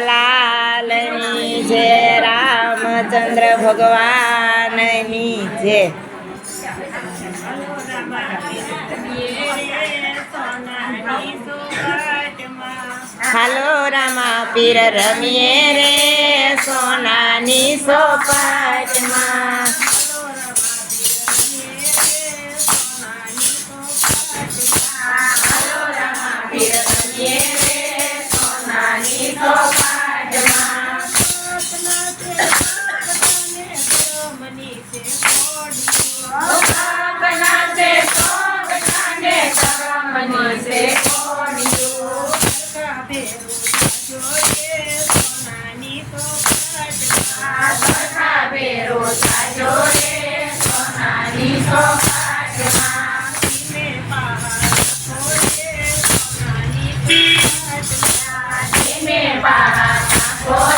લાલની જય રામચંદ્ર ભગવાનની જય હાલો રામા પીર રમીએ રે સોનાની સોપાટમાં. Bye.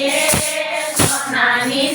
છે. સોનાની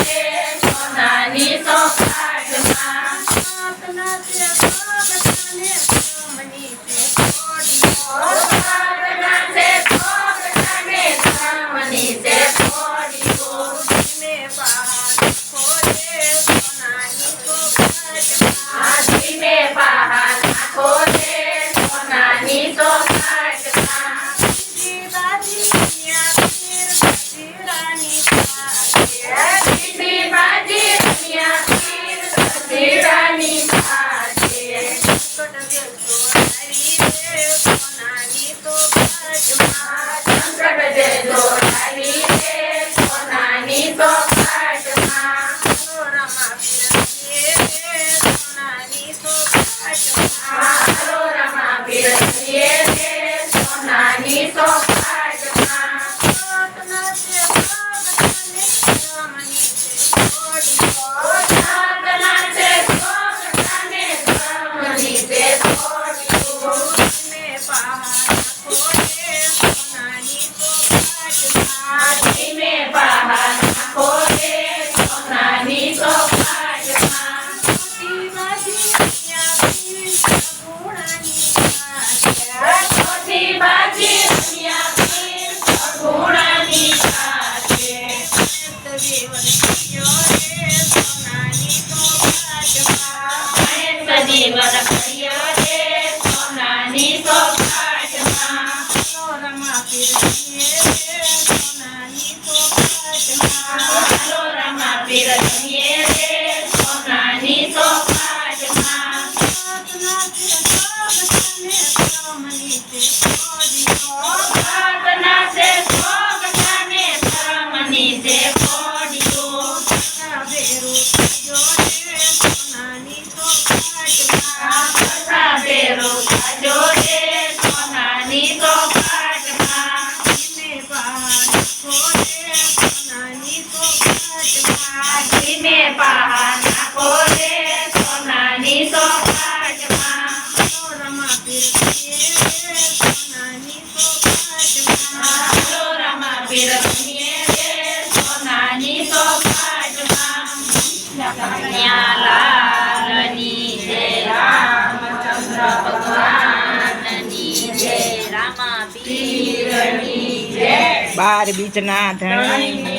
Deus. બાર બીજના ધણી.